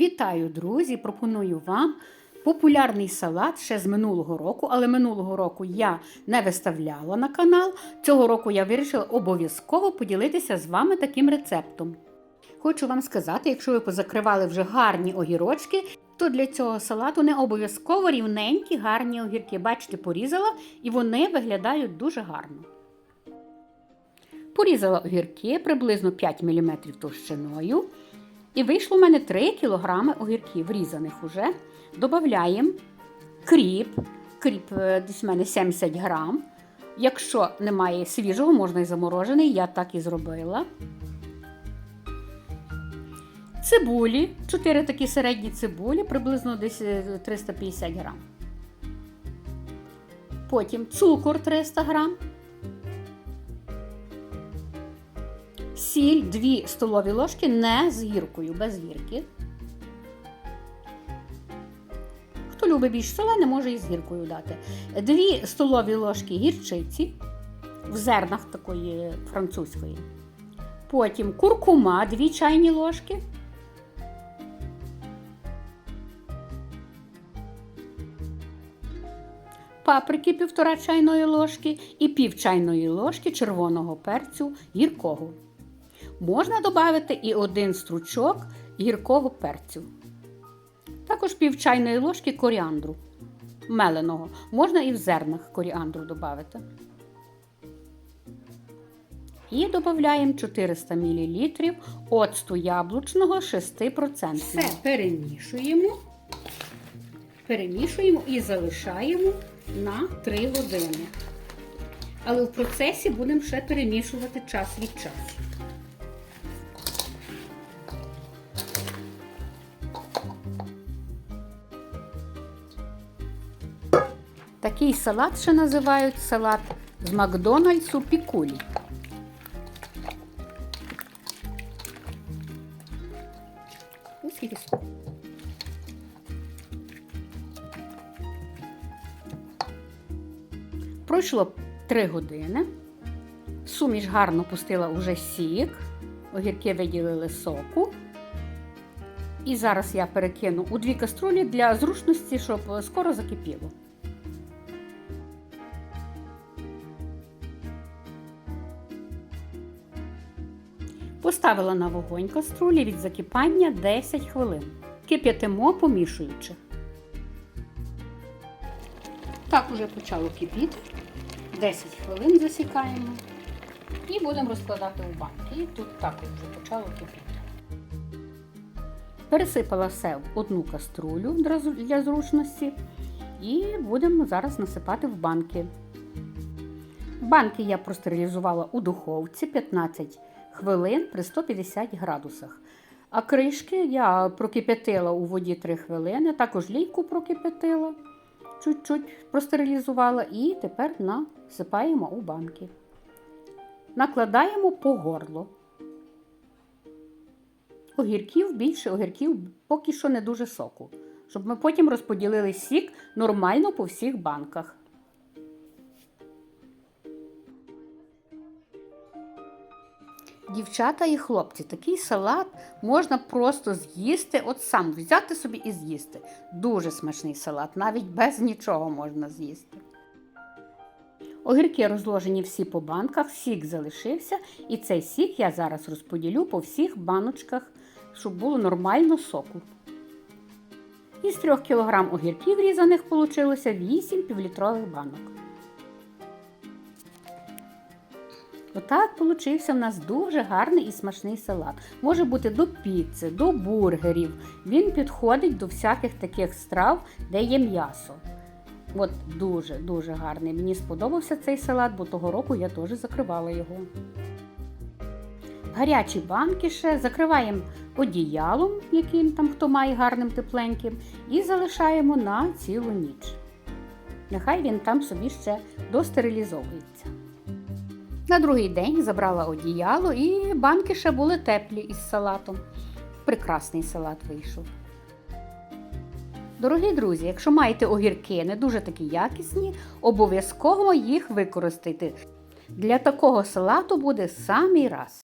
Вітаю, друзі! Пропоную вам популярний салат ще з минулого року, але минулого року я не виставляла на канал. Цього року я вирішила обов'язково поділитися з вами таким рецептом. Хочу вам сказати, якщо ви позакривали вже гарні огірочки, то для цього салату не обов'язково рівненькі гарні огірки. Бачите, порізала і вони виглядають дуже гарно. Порізала огірки приблизно 5 мм товщиною. І вийшло в мене 3 кг огірків, різаних уже. Додаємо кріп. Кріп е, десь в мене 70 грам. Якщо немає свіжого, можна і заморожений, я так і зробила. Цибулі, 4 такі середні цибулі, приблизно десь е, 350 грам. Потім цукор 300 грам. Сіль 2 столові ложки не з гіркою, без гірки. Хто любить більш солене, може і з гіркою дати. 2 столові ложки гірчиці в зернах такої французької. Потім куркума 2 чайні ложки. Паприки 1,5 чайної ложки і пів чайної ложки червоного перцю гіркого. Можна додати і один стручок гіркого перцю. Також пів чайної ложки коріандру меленого. Можна і в зернах коріандру додати. І додаємо 400 мл оцту яблучного 6%. Все перемішуємо, перемішуємо і залишаємо на 3 години. Але в процесі будемо ще перемішувати час від часу. Такий салат ще називають салат з Макдональдсу пікулі. Пройшло 3 години. Суміш гарно пустила уже сік, огірки виділили соку. І зараз я перекину у дві каструлі для зручності, щоб скоро закипіло. Поставила на вогонь каструлі від закипання 10 хвилин. Кип'ятимо, помішуючи. Так уже почало кипіти. 10 хвилин засікаємо. І будемо розкладати у банки. І тут також вже почало кипіти. Пересипала все в одну каструлю для зручності. І будемо зараз насипати в банки. Банки я простерилізувала у духовці 15 хвилин при 150 градусах. А кришки я прокип'ятила у воді 3 хвилини, також лійку прокип'ятила, чуть-чуть простерилізувала і тепер насипаємо у банки. Накладаємо по горло. Огірків більше огірків поки що не дуже соку, щоб ми потім розподілили сік нормально по всіх банках. Дівчата і хлопці, такий салат можна просто з'їсти, от сам взяти собі і з'їсти. Дуже смачний салат, навіть без нічого можна з'їсти. Огірки розложені всі по банках, сік залишився, і цей сік я зараз розподілю по всіх баночках, щоб було нормально соку. Із 3 кг огірків різаних вийшло 8 півлітрових банок. Отак получився в нас дуже гарний і смачний салат. Може бути до піци, до бургерів. Він підходить до всяких таких страв, де є м'ясо. От дуже-дуже гарний. Мені сподобався цей салат, бо того року я теж закривала його. Гарячі банки ще закриваємо одіялом, яким там хто має гарним тепленьким, і залишаємо на цілу ніч. Нехай він там собі ще достерилізовується. На другий день забрала одіяло і банки ще були теплі із салатом. Прекрасний салат вийшов. Дорогі друзі, якщо маєте огірки не дуже такі якісні, обов'язково їх використайте. Для такого салату буде самий раз.